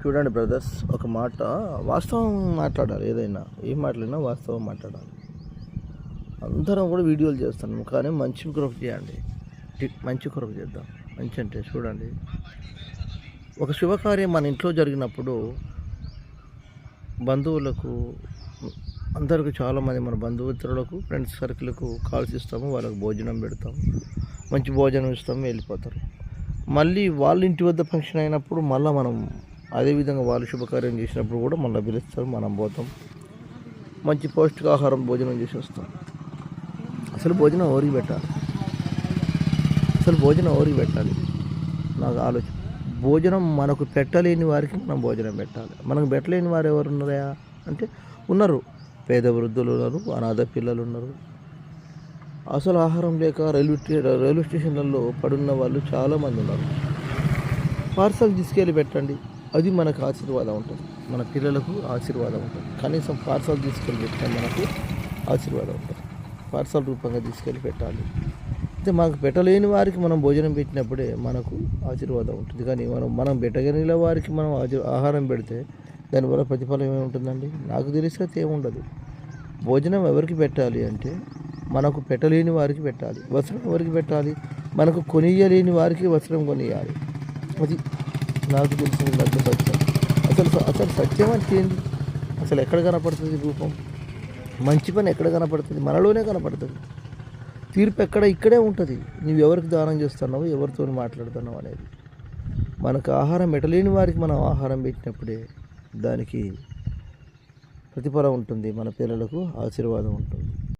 చూడండి బ్రదర్స్ ఒక మాట. వాస్తవం మాట్లాడాలి ఏదైనా. ఏం మాట్లాడినా వాస్తవం మాట్లాడాలి. అందరం కూడా వీడియోలు చేస్తున్నాం కానీ మంచి కొరకు చేయండి. మంచి కొరకు చేద్దాం. మంచి అంటే చూడండి. ఒక శుభకార్యం మన ఇంట్లో జరిగినప్పుడు బంధువులకు అందరికి చాలామంది మన బంధుమిత్రులకు ఫ్రెండ్స్ సర్కిల్కు కాల్స్ ఇస్తాము వాళ్ళకి భోజనం పెడతాము మంచి భోజనం ఇస్తాము వెళ్ళిపోతారు. మళ్ళీ వాళ్ళ ఇంటి వద్ద ఫంక్షన్ అయినప్పుడు మళ్ళీ మనం అదేవిధంగా వాళ్ళు శుభకార్యం చేసినప్పుడు కూడా మనల్ని పిలుస్తారు మనం పోతాం. మంచి పౌష్టికాహారం భోజనం చేసి వస్తాం. అసలు భోజనం ఎవరికి పెట్టాలి? అసలు భోజనం ఎవరికి పెట్టాలి? నాకు ఆలోచన. భోజనం మనకు పెట్టలేని వారికి మనం భోజనం పెట్టాలి. మనకు పెట్టలేని వారు ఎవరు ఉన్నారా అంటే ఉన్నారు. పేద వృద్ధులు ఉన్నారు అనాథ పిల్లలు ఉన్నారు. అసలు ఆహారం లేక రైల్వే స్టే- రైల్వే స్టేషన్లలో పడున్న వాళ్ళు చాలామంది ఉన్నారు. పార్సల్ తీసుకెళ్ళి పెట్టండి. అది మనకు ఆశీర్వాదం ఉంటుంది. మన పిల్లలకు ఆశీర్వాదం ఉంటుంది. కనీసం పార్సల్ తీసుకెళ్ళి పెట్టినా మనకు ఆశీర్వాదం ఉంటుంది. పార్సల్ రూపంగా తీసుకెళ్ళి పెట్టాలి. అయితే మనకు పెట్టలేని వారికి మనం భోజనం పెట్టినప్పుడే మనకు ఆశీర్వాదం ఉంటుంది. కానీ మనం మనం పెట్టగలిగిన వారికి మనం ఆహారం పెడితే దానివల్ల ప్రతిఫలం ఏముంటుందండి నాకు తెలిసినైతే ఏముండదు భోజనం ఎవరికి పెట్టాలి అంటే మనకు పెట్టలేని వారికి పెట్టాలి. వస్త్రం ఎవరికి పెట్టాలి? మనకు కొనియలేని వారికి వస్త్రం కొనియాలి. అది నాకు తెలిసిన పెద్ద సత్యం. అసలు అసలు సత్యం అంటే ఏంటి అసలు ఎక్కడ కనపడుతుంది రూపం? మంచి పని ఎక్కడ కనపడుతుంది? మనలోనే కనపడుతుంది. తీర్పు ఎక్కడ? ఇక్కడే ఉంటుంది. నువ్వు ఎవరికి దానం చేస్తున్నావు ఎవరితో మాట్లాడుతున్నావు అనేది. మనకు ఆహారం ఎటలేని వారికి మనం ఆహారం పెట్టినప్పుడే దానికి ప్రతిఫలం ఉంటుంది మన పిల్లలకు ఆశీర్వాదం ఉంటుంది.